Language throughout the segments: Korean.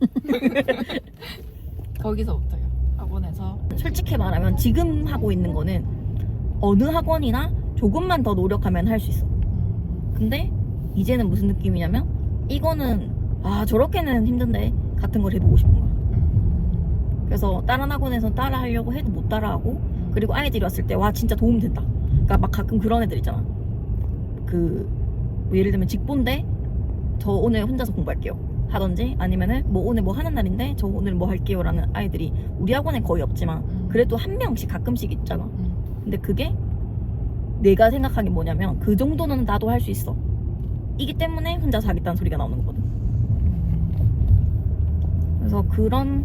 거기서부터요. 학원에서 솔직히 말하면 지금 하고 있는 거는 어느 학원이나 조금만 더 노력하면 할 수 있어. 음, 근데 이제는 무슨 느낌이냐면 이거는 아 저렇게는 힘든데 같은 걸 해보고 싶은 거야. 음, 그래서 다른 학원에서 따라 하려고 해도 못 따라하고 음. 그리고 아이들이 왔을 때 와 진짜 도움 된다. 그러니까 막 가끔 그런 애들 있잖아. 그뭐 예를 들면 직본데 저 오늘 혼자서 공부할게요. 하던지 아니면은 뭐 오늘 뭐 하는 날인데 저 오늘 뭐 할게요 라는 아이들이 우리 학원에 거의 없지만 음. 그래도 한 명씩 가끔씩 있잖아. 음, 근데 그게 내가 생각하기 뭐냐면 그 정도는 나도 할 수 있어. 이기 때문에 혼자서 하겠다는 소리가 나오는 거거든. 음, 그래서 그런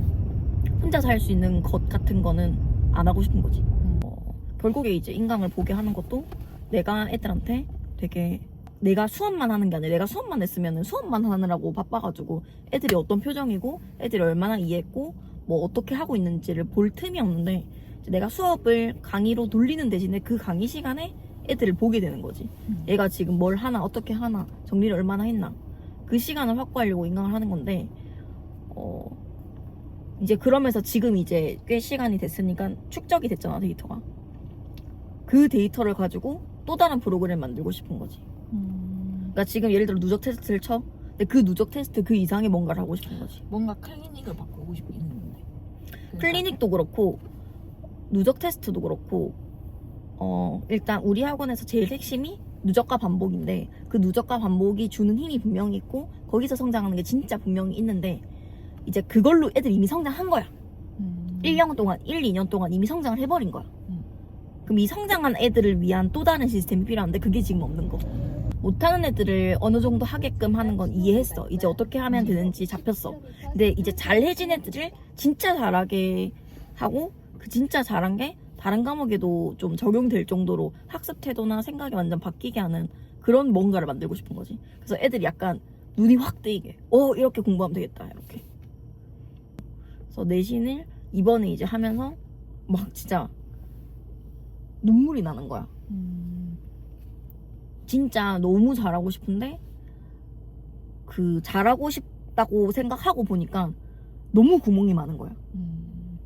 혼자서 할수 있는 것 같은 거는 안 하고 싶은 거지. 음. 어, 결국에 이제 인강을 보게 하는 것도 내가 애들한테 되게 내가 수업만 하는 게 아니라 내가 수업만 했으면 수업만 하느라고 바빠가지고 애들이 어떤 표정이고 애들이 얼마나 이해했고 뭐 어떻게 하고 있는지를 볼 틈이 없는데 내가 수업을 강의로 돌리는 대신에 그 강의 시간에 애들을 보게 되는 거지. 음. 얘가 지금 뭘 하나 어떻게 하나 정리를 얼마나 했나 그 시간을 확보하려고 인강을 하는 건데 어 이제 그러면서 지금 이제 꽤 시간이 됐으니까 축적이 됐잖아 데이터가 그 데이터를 가지고 또 다른 프로그램 만들고 싶은 거지 음. 그러니까 지금 예를 들어 누적 테스트를 쳐? 근데 그 누적 테스트 그 이상의 뭔가를 하고 싶은 거지. 뭔가 클리닉을 바꾸고 싶는데. 그러니까 클리닉도 그렇고 누적 테스트도 그렇고 어 일단 우리 학원에서 제일 핵심이 누적과 반복인데 그 누적과 반복이 주는 힘이 분명히 있고 거기서 성장하는 게 진짜 분명히 있는데 이제 그걸로 애들 이미 성장한 거야. 음. 1년 동안 1, 2년 동안 이미 성장을 해버린 거야. 음. 그럼 이 성장한 애들을 위한 또 다른 시스템이 필요한데 그게 지금 없는 거 못하는 애들을 어느 정도 하게끔 하는 건 이해했어 이제 어떻게 하면 되는지 잡혔어 근데 이제 잘해진 애들을 진짜 잘하게 하고 그 진짜 잘한 게 다른 과목에도 좀 적용될 정도로 학습 태도나 생각이 완전 바뀌게 하는 그런 뭔가를 만들고 싶은 거지. 그래서 애들이 약간 눈이 확 뜨이게. 어, 이렇게 공부하면 되겠다. 이렇게. 그래서 내신을 이번에 이제 하면서 막 진짜 눈물이 나는 거야. 음. 진짜 너무 잘하고 싶은데 그 잘하고 싶다고 생각하고 보니까 너무 구멍이 많은 거야. 음.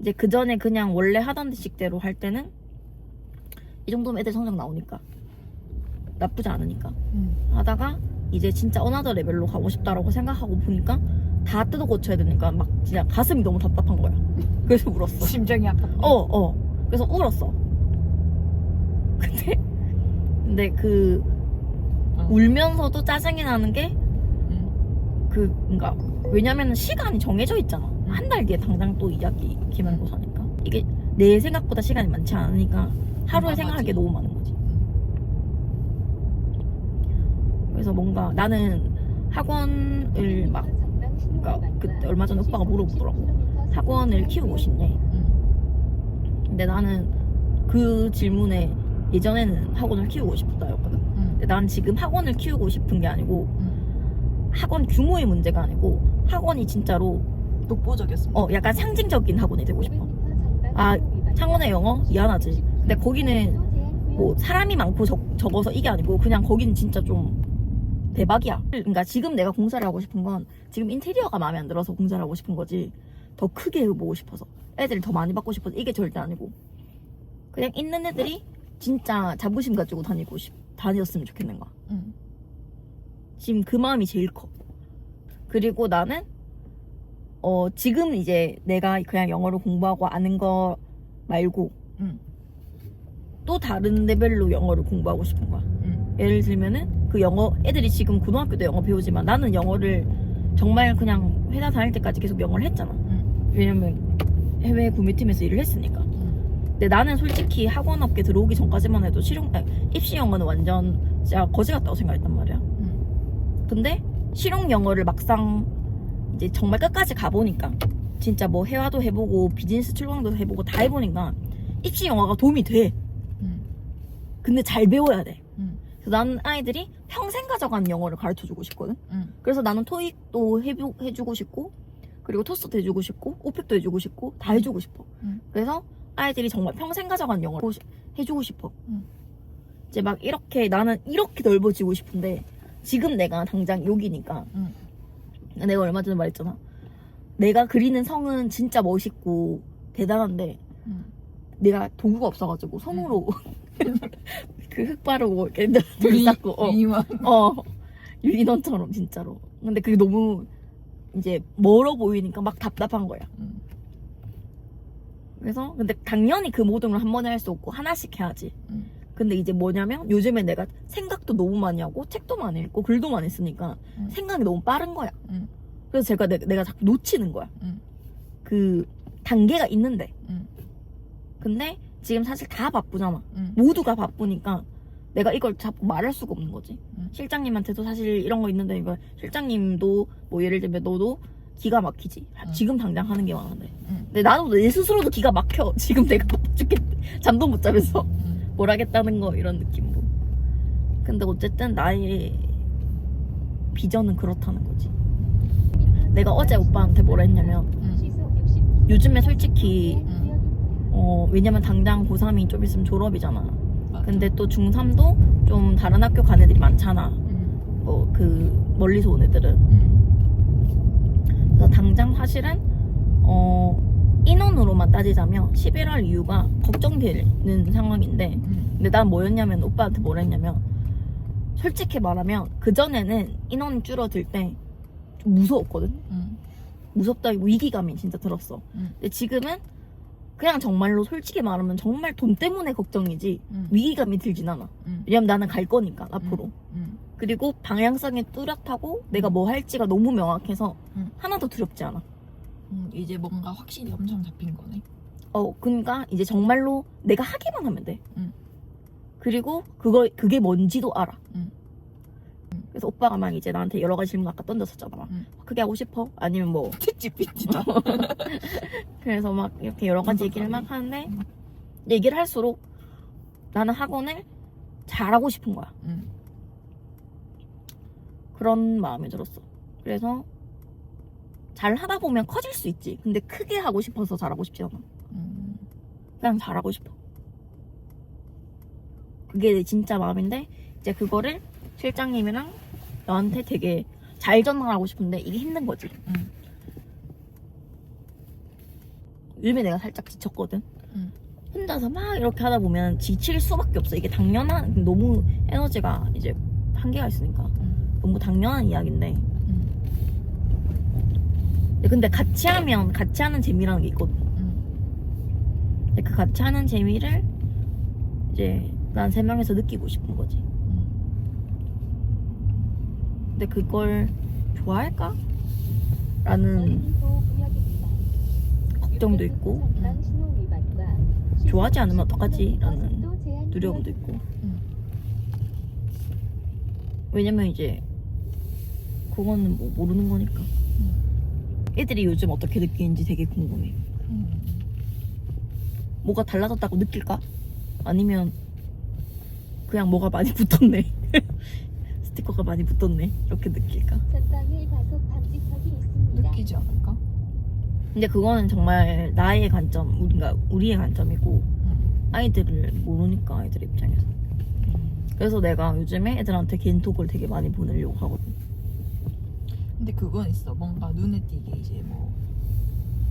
이제 그 전에 그냥 원래 하던 식대로 할 때는 이 정도면 애들 성적 나오니까 나쁘지 않으니까 음. 하다가 이제 진짜 어나더 레벨로 가고 싶다라고 생각하고 보니까 다 뜯어 고쳐야 되니까 막 진짜 가슴이 너무 답답한 거야. 그래서 울었어. 심정이 아팠네. 어, 어. 그래서 울었어. 근데 근데 그 어. 울면서도 짜증이 나는 게 음. 그, 그니까, 왜냐면 시간이 정해져 있잖아. 한 달 뒤에 당장 또 2학기 기말고사니까. 이게 내 생각보다 시간이 많지 않으니까 하루에. 생각할 게 너무 많은 거지. 그래서 뭔가 나는 학원을 막, 그니까 그때 얼마 전에 오빠가 물어보더라고. 학원을 키우고? 음. 근데 나는 그 질문에 예전에는 학원을 키우고 싶다였거든. 음. 근데 난 지금 학원을 키우고 싶은 게 아니고 음. 학원 규모의 문제가 아니고 학원이 진짜로 독보적이었습니다. 어 약간 상징적인 학원이 되고 싶어. 아 창원의 영어 미안하지. 근데 거기는 뭐 사람이 많고 적, 적어서 이게 아니고 그냥 거기는 진짜 좀 대박이야. 그러니까 지금 내가 공사를 하고 싶은 건 지금 인테리어가 마음에 안 들어서 공사를 하고 싶은 거지. 더 크게 해보고 싶어서 애들을 더 많이 받고 싶어서 이게 절대 아니고 그냥 있는 애들이 진짜 자부심 가지고 다니고 싶 다녔으면 좋겠는 거야. 음. 지금 그 마음이 제일 커. 그리고 나는 어 지금 이제 내가 그냥 영어를 공부하고 아는 거 말고 음. 또 다른 레벨로 영어를 공부하고 싶은 거야. 음. 예를 들면은 그 영어 애들이 지금 고등학교도 영어 배우지만 나는 영어를 정말 그냥 회사 다닐 때까지 계속 영어를 했잖아. 음. 왜냐면 해외 구매팀에서 일을 했으니까. 음. 근데 나는 솔직히 학원 업계 들어오기 전까지만 해도 실용 아니, 입시 영어는 완전 진짜 거지 같다고 생각했단 말이야. 음. 근데 실용 영어를 막상 이제 정말 끝까지 가보니까 진짜 뭐 회화도 해보고 비즈니스 출강도 해보고 다 해보니까 입시 영어가 도움이 돼. 음. 근데 잘 배워야 돼. 음. 그래서 나는 아이들이 평생 가져가는 영어를 가르쳐 주고 싶거든. 음. 그래서 나는 토익도 해주, 해주고 싶고 그리고 토스도 해주고 싶고 오펙도 해주고 싶고 다 해주고 싶어. 음. 그래서 아이들이 정말 평생 가져가는 영어를 해주고 싶어. 음. 이제 막 이렇게 나는 이렇게 넓어지고 싶은데 지금 내가 당장 여기니까 음. 내가 얼마 전에 말했잖아. 내가 그리는 성은 진짜 멋있고 대단한데 응. 내가 도구가 없어가지고 손으로 그흙 바르고 이렇게 돌 쌓고 어. 어 유인원처럼 진짜로. 근데 그게 너무 이제 멀어 보이니까 막 답답한 거야. 응. 그래서 근데 당연히 그 모든 걸 한 번에 할 수 없고 하나씩 해야지. 응. 근데 이제 뭐냐면 요즘에 내가 생각도 너무 많이 하고 책도 많이 읽고 글도 많이 쓰니까 응. 생각이 너무 빠른 거야. 응. 그래서 제가 내, 내가 자꾸 놓치는 거야. 응. 그 단계가 있는데. 응. 근데 지금 사실 다 바쁘잖아. 응. 모두가 바쁘니까 내가 이걸 자꾸 말할 수가 없는 거지. 응. 실장님한테도 사실 이런 거 있는데 이거 실장님도 뭐 예를 들면 너도 기가 막히지. 응. 지금 당장 하는 게 많은데. 응. 근데 나도 내 스스로도 기가 막혀. 지금 내가 바빠 죽겠대. 잠도 못 자면서 응. 뭘 하겠다는 거 이런 느낌으로. 근데 어쨌든 나의 비전은 그렇다는 거지. 내가 어제 오빠한테 뭐라 했냐면 응. 요즘에 솔직히 응. 어 왜냐면 당장 고3이 좀 있으면 졸업이잖아. 맞아. 근데 또 중3도 좀 다른 학교 간 애들이 많잖아. 응. 어 그 멀리서 온 애들은. 응. 그래서 당장 사실은 어 인원으로만 따지자면 11월 이후가 걱정되는 상황인데 응. 근데 난 뭐였냐면 오빠한테 뭐라 했냐면 솔직히 말하면 그전에는 인원이 줄어들 때 좀 무서웠거든 응. 무섭다기보 위기감이 진짜 들었어 응. 근데 지금은 그냥 정말로 솔직히 말하면 정말 돈 때문에 걱정이지 응. 위기감이 들진 않아 응. 왜냐면 나는 갈 거니까 앞으로 응. 그리고 방향성이 뚜렷하고 내가 뭐 할지가 너무 명확해서 응. 하나도 두렵지 않아 응. 이제 뭔가 확실히 엄청 잡힌 거네. 어, 그러니까 이제 정말로 내가 하기만 하면 돼. 응. 그리고 그거 그게 뭔지도 알아. 응. 그래서 오빠가 막 이제 나한테 여러 가지 질문 아까 던졌었잖아. 막 응. 크게 하고 싶어? 아니면 뭐 챗GPT다. 그래서 막 이렇게 여러 가지 얘기를 막 하는데 얘기를 할수록 나는 학원을 잘하고 싶은 거야. 응. 그런 마음이 들었어. 그래서 잘 하다 보면 커질 수 있지. 근데 크게 하고 싶어서 잘하고 싶지 않아. 응. 그냥 잘하고 싶어. 그게 내 진짜 마음인데 이제 그거를 실장님이랑 너한테 되게 잘 전달하고 싶은데 이게 힘든 거지. 응. 요즘에 내가 살짝 지쳤거든. 응. 혼자서 막 이렇게 하다 보면 지칠 수밖에 없어. 이게 당연한 너무 에너지가 이제 한계가 있으니까 응. 너무 당연한 이야기인데. 응. 근데 같이 하면 같이 하는 재미라는 게 있거든. 응. 근데 그 같이 하는 재미를 이제 난 세 명에서 느끼고 싶은 거지. 응. 근데 그걸 좋아할까? 라는 걱정도 있고 좋아하지 않으면 어떡하지? 라는 두려움도 있고 응. 왜냐면 이제 그거는 뭐 모르는 거니까 애들이 요즘 어떻게 느끼는지 되게 궁금해 응. 뭐가 달라졌다고 느낄까? 아니면 그냥 뭐가 많이 붙었네 스티커가 많이 붙었네 이렇게 느낄까? 느끼지 않을까? 근데 그거는 정말 나의 관점, 그러니까 우리의 관점이고 응. 아이들을 모르니까 아이들 입장에서. 그래서 내가 요즘에 애들한테 개인톡을 되게 많이 보내려고 하거든. 근데 그건 있어. 뭔가 눈에 띄게 이제 뭐,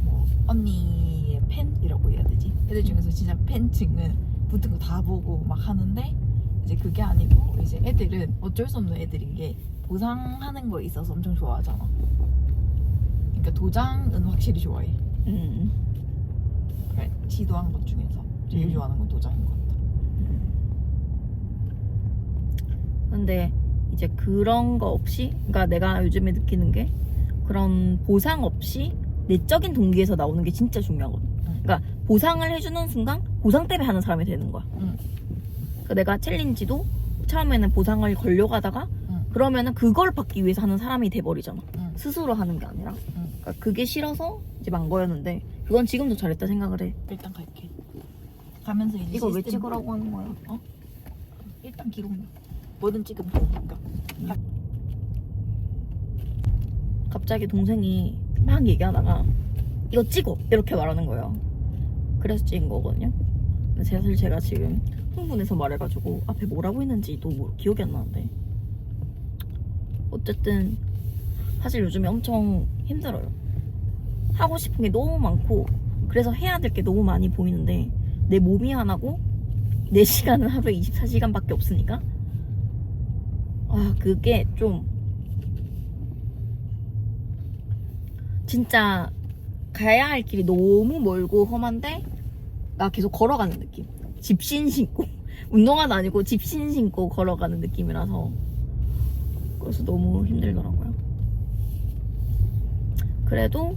뭐 언니의 팬이라고 해야 되지. 애들 중에서 진짜 팬층은 붙은 거 다 보고 막 하는데 이제 그게 아니고 이제 애들은 어쩔 수 없는 애들인 게 보상하는 거에 있어서 엄청 좋아하잖아. 그러니까 도장은 확실히 좋아해. 음. 그러니까 시도한 것 중에서 제일 음. 좋아하는 건 도장인 것 같아. 근데 이제 그런 거 없이, 그러니까 내가 요즘에 느끼는 게 그런 보상 없이 내적인 동기에서 나오는 게 진짜 중요하거든. 응. 그러니까 보상을 해주는 순간 보상 때문에 하는 사람이 되는 거야. 응. 그러니까 내가 챌린지도 처음에는 보상을 응. 그러면은 그걸 받기 위해서 하는 사람이 돼버리잖아. 응. 스스로 하는 게 아니라. 응. 그러니까 그게 싫어서 이제 만 거였는데 그건 지금도 잘했다 생각을 해. 일단 갈게. 가면서 이제 이거 왜 찍으라고 하는 거야? 어? 일단 기록력. 뭐든 찍으면 좋으니까. 갑자기 동생이 막 얘기하다가 이거 찍어 이렇게 말하는 거예요. 그래서 찍은 거거든요. 사실 제가 지금 흥분해서 말해가지고 앞에 뭐라고 했는지도 뭐 기억이 안 나는데 어쨌든 사실 요즘에 엄청 힘들어요. 하고 싶은 게 너무 많고 그래서 해야 될 게 너무 많이 보이는데 내 몸이 하나고 내 시간은 하루에 24시간밖에 없으니까 아 그게 좀 진짜 가야 할 길이 너무 멀고 험한데 나 계속 걸어가는 느낌. 집신 신고 운동화도 아니고 집신 신고 걸어가는 느낌이라서 그래서 너무 힘들더라고요. 그래도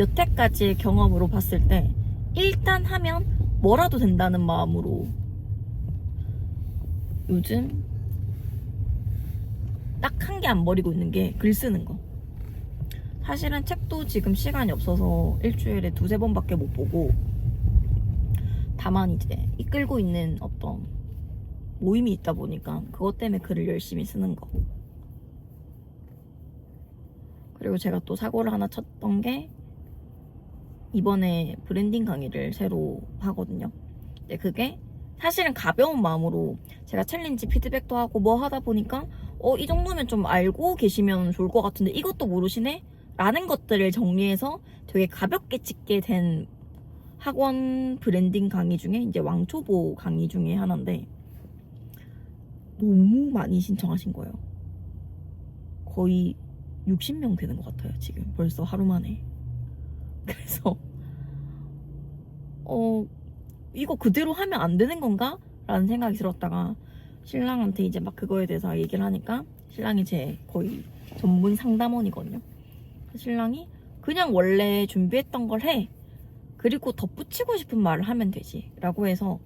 여태까지의 경험으로 봤을 때 일단 하면 뭐라도 된다는 마음으로 요즘 딱 한 개 안 버리고 있는 게 글 쓰는 거. 사실은 책도 지금 시간이 없어서 일주일에 두세 번밖에 못 보고 다만 이제 이끌고 있는 어떤 모임이 있다 보니까 그것 때문에 글을 열심히 쓰는 거. 그리고 제가 또 사고를 하나 쳤던 게 이번에 브랜딩 강의를 새로 하거든요. 근데 그게 사실은 가벼운 마음으로 제가 챌린지 피드백도 하고 뭐 하다 보니까 어, 이 정도면 좀 알고 계시면 좋을 것 같은데 이것도 모르시네? 라는 것들을 정리해서 되게 가볍게 찍게 된 학원 브랜딩 강의 중에 이제 왕초보 강의 중에 하나인데 너무 많이 신청하신 거예요. 거의 60명 되는 것 같아요, 지금. 벌써 하루 만에. 그래서, 어, 이거 그대로 하면 안 되는 건가? 라는 생각이 들었다가, 신랑한테 이제 막 그거에 대해서 얘기를 하니까, 신랑이 제 거의 전문 상담원이거든요. 신랑이 그냥 원래 준비했던 걸 해. 그리고 덧붙이고 싶은 말을 하면 되지. 라고 해서,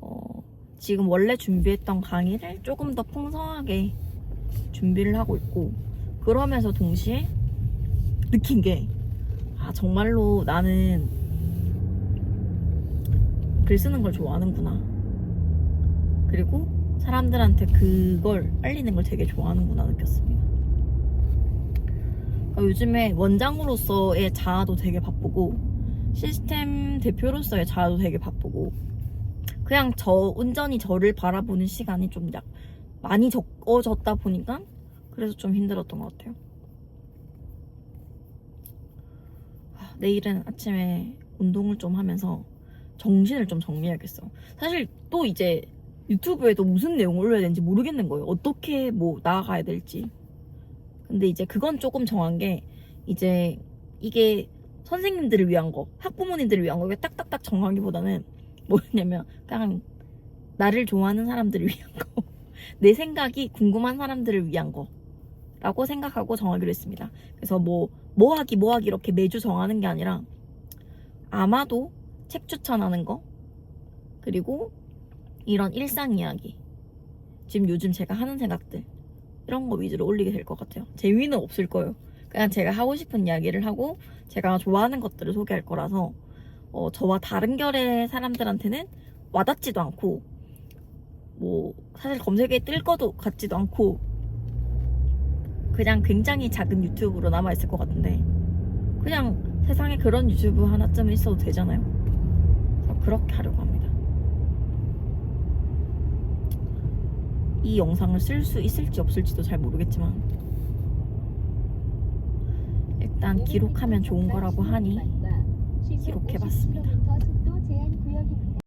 어, 지금 원래 준비했던 강의를 조금 더 풍성하게 준비를 하고 있고, 그러면서 동시에 느낀 게, 아, 정말로 나는 글 쓰는 걸 좋아하는구나. 그리고 사람들한테 그걸 알리는 걸 되게 좋아하는구나 느꼈습니다. 그러니까 요즘에 원장으로서의 자아도 되게 바쁘고, 시스템 대표로서의 자아도 되게 바쁘고, 그냥 저, 온전히 저를 바라보는 시간이 좀 약, 많이 적어졌다 보니까, 그래서 좀 힘들었던 것 같아요. 아, 내일은 아침에 운동을 좀 하면서 정신을 좀 정리해야겠어. 사실 또 이제 유튜브에도 무슨 내용을 올려야 되는지 모르겠는 거예요. 어떻게 뭐 나아가야 될지. 근데 이제 그건 조금 정한 게 이제 이게 선생님들을 위한 거, 학부모님들을 위한 거, 이게 딱딱딱 정하기보다는 뭐였냐면 그냥 나를 좋아하는 사람들을 위한 거, 내 생각이 궁금한 사람들을 위한 거. 라고 생각하고 정하기로 했습니다. 그래서 뭐, 뭐 하기, 뭐 하기 이렇게 매주 정하는 게 아니라 아마도 책 추천하는 거, 그리고 이런 일상 이야기. 지금 요즘 제가 하는 생각들. 이런 거 위주로 올리게 될 것 같아요. 재미는 없을 거예요. 그냥 제가 하고 싶은 이야기를 하고 제가 좋아하는 것들을 소개할 거라서 어, 저와 다른 결의 사람들한테는 와닿지도 않고 뭐 사실 검색에 뜰 것도 같지도 않고 그냥 굉장히 작은 유튜브로 남아있을 것 같은데 그냥 세상에 그런 유튜브 하나쯤은 있어도 되잖아요 그렇게 하려고 합니다 이 영상을 쓸 수 있을지 없을지도 잘 모르겠지만 일단 기록하면 좋은 거라고 하니 기록해봤습니다